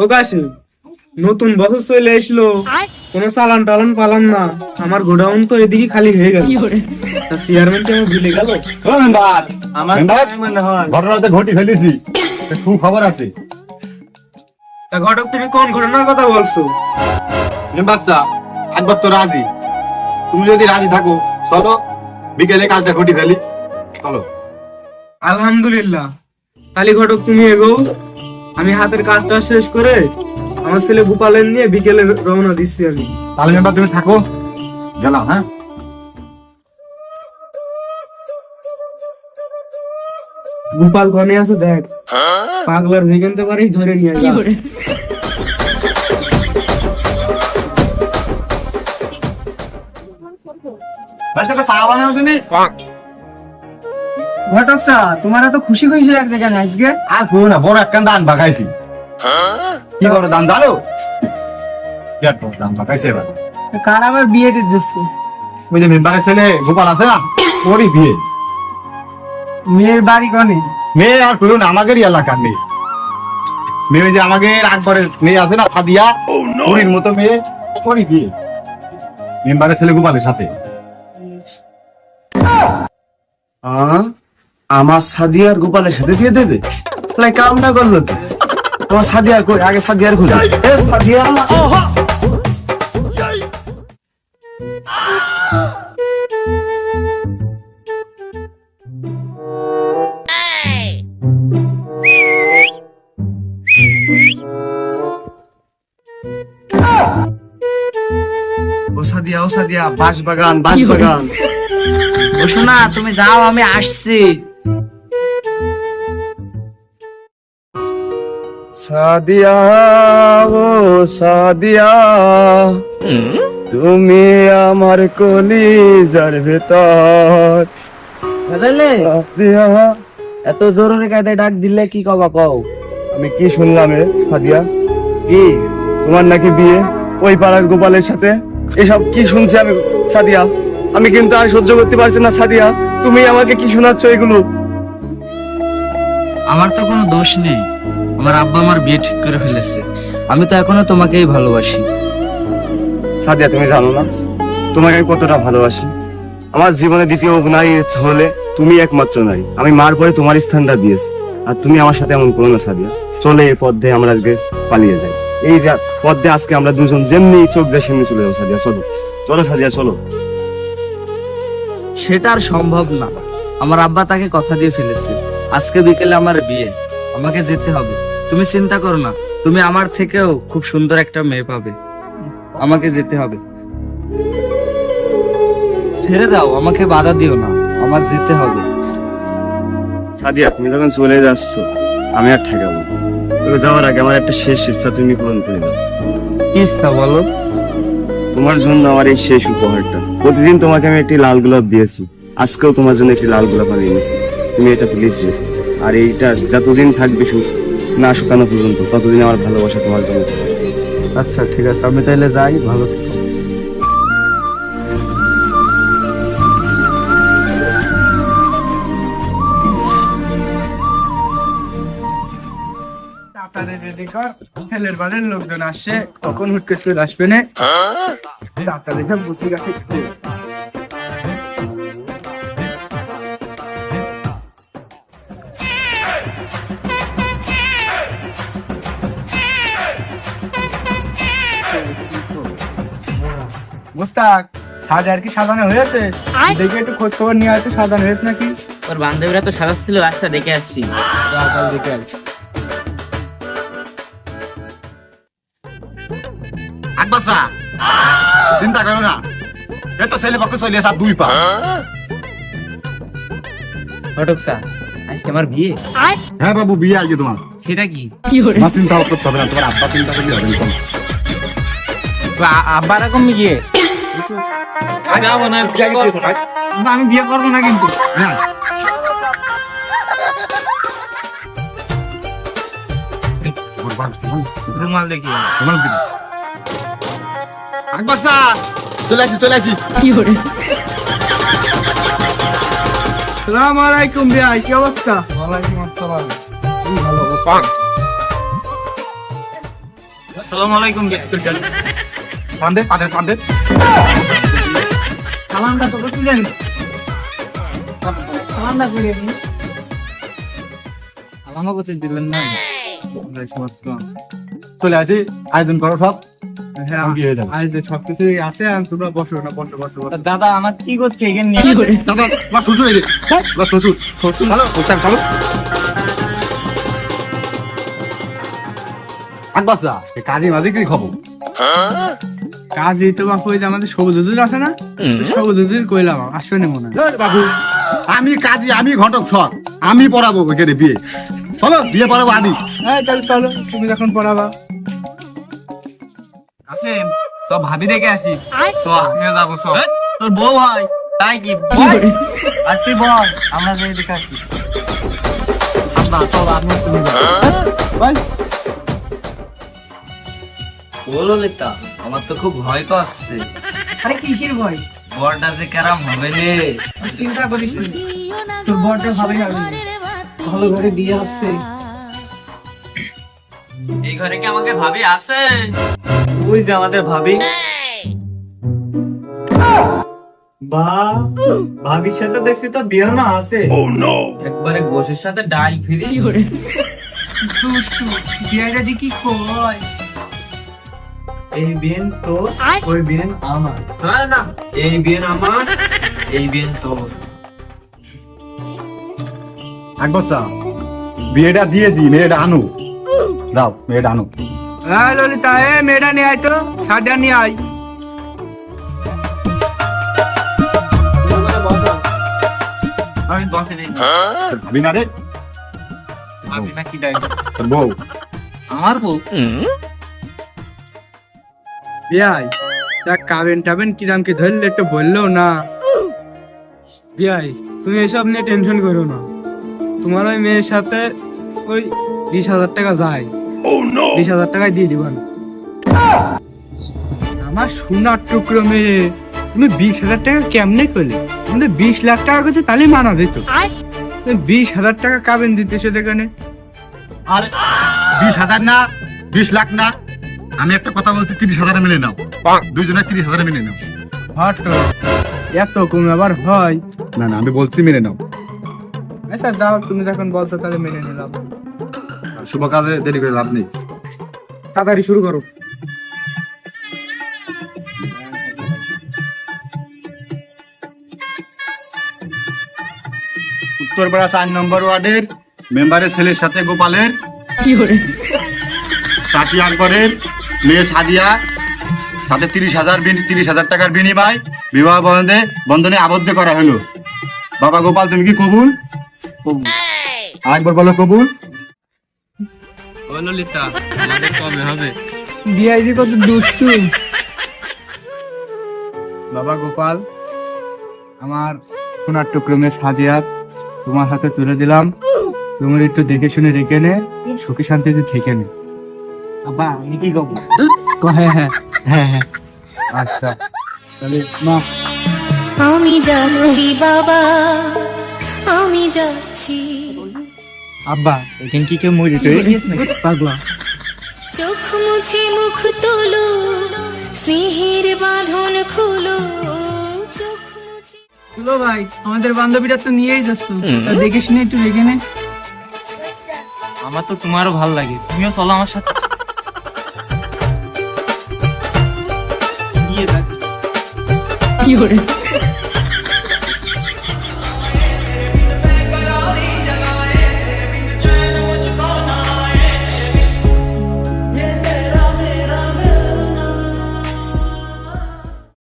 ও কাশি নতুন বছর চলে এসলো কোনো চালান টালান পালাম না। আমার গোডাউন তো এদিকে খালি হয়ে গেল। চেয়ারম্যান কে আমার ভুলে গেল? আমার মনে হয়। ঘটনাতে ঘটি ফেলেছি। আছে। তা ঘটক তুমি কোন ঘটনার কথা বলছো? মেম্বার চা একবার তো রাজি। তুমি যদি রাজি থাকো চলো। বিকেলে কাজটা ঘটি ফেলি। চলো। আলহামদুলিল্লাহ। তালি ঘটক তুমি এগো। আমি হাতের কাজটা শেষ করে আমার ছেলে গোপালের নিয়ে বিকেলে রওনা দিচ্ছি আমি। তাহলে মেম্বার তুমি থাকো। গেলাম হ্যাঁ? গোপাল কনে আছে দেখ। পাগলার যেখানতে পারেই ধরে নিয়ে বাচ্চাটা চা বানাও তুমি। ঘটক স্যার তোমার এত খুশি খুশি লাগছে কেন আজকে? আর করো না বড় একখান দান বাগাইছি। কি বড় দান জানো? বিরাট বড় দান বাগাইছে এবার। কার আবার বিয়ে দিচ্ছে? ওই যে মেম্বারের ছেলে গোপাল আছে না ওরই বিয়ে। মেয়ের বাড়ি কনে? মেয়ে আর করুন আমাদেরই এলাকার মেয়ে। মেয়ে যে আমাদের আকবরে মেয়ে আছে না সাদিয়া ওরির মতো মেয়ে ওরই বিয়ে। মেম্বারের ছেলে গোপালের সাথে। আমার সাদিয়ার গোপালের সাথে দিয়ে দেবে? তাহলে কামটা করল কি? আমার সাদিয়ার কই? আগে সাদিয়ার খুঁজে। এ সাদিয়া বাঁশ বাগান বাঁশ বাগান ও শোনা তুমি যাও আমি আসছি। সাদিয়া ও সাদিয়া। তুমি আমার কলিজার ভেতর। সাদিয়া। এত জরুরি কায়দায় ডাক দিলে কি কবা কও? আমি কি শুনলাম রে সাদিয়া? কি? তোমার নাকি বিয়ে? ওই পাড়ার গোপালের সাথে? এসব কি শুনছি আমি সাদিয়া? আমি কিন্তু আর সহ্য করতে পারছি না সাদিয়া। তুমি আমাকে কি শোনাচ্ছ এগুলো? আমার তো কোনো দোষ নেই। আমার আব্বা আমার বিয়ে ঠিক করে ফেলেছে। আমি তো এখনও তোমাকেই ভালোবাসি। সাদিয়া তুমি জানো না? তোমাকে আমি কতটা ভালোবাসি। আমার জীবনে দ্বিতীয় নারী হলে তুমি একমাত্র নারী আমি মার পরে তোমার স্থানটা দিয়েছি। আর তুমি আমার সাথে এমন করো না সাদিয়া। চলে এই পথ দিয়ে আমরা আজকে পালিয়ে যাই। এই পথ দিয়ে আজকে আমরা দুজন যেমনি চোখ যায় সেমনি চলে যাব সাদিয়া। চলো। চলো সাদিয়া চলো। সেটা আর সম্ভব না। আমার আব্বা তাকে কথা দিয়ে ফেলেছে। আজকে বিকেলে আমার বিয়ে। আমাকে যেতে হবে। তুমি চিন্তা করো না তুমি আমার থেকেও খুব সুন্দর একটা মেয়ে পাবে। আমাকে যেতে হবে। ছেড়ে দাও আমাকে বাধা দিও না আমার যেতে হবে। সাদিয়া তুমি যখন চলে যাচ্ছ আমি আর ঠেকাবো। তবে যাওয়ার আগে আমার একটা শেষ ইচ্ছা তুমি পূরণ করে দাও। কি ইচ্ছা বলো? তোমার জন্য আমার এই শেষ উপহারটা। প্রতিদিন তোমাকে আমি একটি লাল গোলাপ দিয়েছি। আজকেও তোমার জন্য একটি লাল গোলাপ আমি এনেছি। তুমি এটা প্লিজ আর এইটা যতদিন থাকবে শু না শুকানো পর্যন্ত। ততদিন আমার ভালোবাসা তোমার জন্য আচ্ছা ঠিক আছে। আমি তাহলে যাই ভালো থেকো। তাড়াতাড়ি রেডি ছেলের বাড়ির লোকজন আসছে কখন হুটকে আসবে না? তাড়াতাড়ি সব বুঝে গেছে। সাজার কি সাজানো হয়েছে? দেখে একটু খোঁজ খবর নিয়ে একটু সাজানো হয়েছে নাকি? ওর বান্ধবীরা তো সাজাচ্ছিল আচ্ছা দেখে আসছি। দেখে আসছি আকবাসা চিন্তা করো না। ছেলে পক্ষে চলে আসা দুই পা। ঘটক স্যার আজকে আমার বিয়ে। হ্যাঁ বাবু বিয়ে আজকে তোমার। সেটা কি? চিন্তা করতে হবে না তোমার আব্বা চিন্তা হবে। আ- আব্বার রকম বিয়ে আমি বিয়ে করব না কিন্তু। রুমাল দেখি। আকবাসা চলে আসি চলে আসি। সালাম আলাইকুম ভাই কি অবস্থা? ওয়ালাইকুম আসসালাম। ভালো আসসালামু আলাইকুম কান্দে কাঁদে কান্দে সালামটা তোকে তুলে নি সালামটা করে নি সালামও করতে দিলেন না। চলে আসি আয়োজন করো সব। হ্যাঁ। দাদা আমার কি করছে এখানে? দাদা তোমার শ্বশুর শ্বশুর। শ্বশুর? ভালো ভালো আকবাসা কাজী মাঝে কি খবর? কাজ এই তো বাপু ওই যে আমাদের সবুজ হুজুর আছে না? সবুজ হুজুর কইলাম আসবে মনে হয়। বাবু আমি কাজী আমি ঘটক ছক আমি পড়াবো এখানে বিয়ে। চলো বিয়ে পড়াবো আমি হ্যাঁ তাহলে চলো তুমি যখন পড়াবা। আসেন সব ভাবি দেখে আসি। সব আমিও যাব সব তোর বউ হয় তাই কি? আর তুই বল আমরা যাই দেখে আসি। আব্বা চল আমি তুমি ভাই বলো। লেতা আমার তো খুব ভয় করছে আরে কিসের ভয়? বরটা যে কেরাম হবে রে। চিন্তা করিস না। তোর বরটা ভালোই হবে। ভালো ঘরে বিয়ে আসছে এই ঘরে কি আমাকে ভাবি আছে? ওই যে আমাদের ভাবি। বা ভাবির সাথে দেখছি তো বিয়ে না আছে। একবারে গোশের সাথে ডাল ফিরি দুষ্টু বিয়েটা যে কি কয়? এই বিয়েন তো ওই বিয়েন আমার। না না এই বিয়েন আমার এই বিয়েন তো আকবাসা বিয়েটা দিয়ে দি মেয়েটা আনো। দাও মেয়েটা আনো। হ্যাঁ ললিতা এ মেয়েটা নিয়ে আয় তো সারটা নিয়ে আয়। আমি বসে নেই। ভাবি না রে। ডাই তোর বউ। আমার বউ? বিয়াই তা কাবেন টাবেন কিরাম কি ধরলে একটু বলল না। বিয়াই তুমি এসব নিয়ে টেনশন করো না। তোমার ওই মেয়ের সাথে ওই বিশ হাজার টাকা যায়। বিশ হাজার টাকায় দিয়ে দিবেন আমার সোনার টুকরো মেয়ে তুমি বিশ হাজার টাকা কেমনে করলে আমাদের বিশ লাখ টাকা করতে তাহলে মানা যেত। বিশ হাজার টাকা কাবেন দিতেছে সেখানে আর বিশ হাজার না বিশ লাখ না। আমি একটা কথা বলছি তিরিশ হাজার মেনে নাও। দুইজনে তিরিশ হাজার মেনে নাও। হট এত কম আবার হয়? না না আমি বলছি মেনে নাও। আচ্ছা যাও তুমি যখন বলছো তাহলে মেনে নিলাম। শুভ কাজে দেরি করে লাভ নেই। তাড়াতাড়ি শুরু করো। উত্তরপাড়া চার নম্বর ওয়ার্ডের মেম্বারের ছেলের সাথে গোপালের কি করে? চাষি আকবরের মেয়ে সাদিয়া সাথে তিরিশ হাজার বিন- তিরিশ হাজার টাকার বিনিময় বিবাহ বন্ধে বন্ধনে আবদ্ধ করা হলো। বাবা গোপাল তুমি কি কবুল? আরেকবার বলো কবুল। ও ললিতা কবে হবে? ডিআইজি কত দুষ্টু। বাবা গোপাল আমার সোনার টুকরমে সাদিয়ার তোমার হাতে তুলে দিলাম। তুমি একটু দেখে শুনে রেখে নে সুখী শান্তিতে থেকে নে। আব্বা কি করব? ক- হ্যাঁ হ্যাঁ হ্যাঁ হ্যাঁ। আচ্ছা। তাহলে মা। আমি যাচ্ছি বাবা আমি যাচ্ছি। আব্বা এখানে কি কেউ মরে টরে গিয়েছে নাকি? পাগলা। চোখ মুছে মুখ তোলো স্নেহের বাঁধন খুলো। তুলো ভাই আমাদের বান্ধবীরা তো নিয়েই যাচ্ছ। দেখে শুনে একটু রেখে নে। আমার তো তোমারও ভালো লাগে। তুমিও চলো আমার সাথে। গিয়ে দেখ কি করে?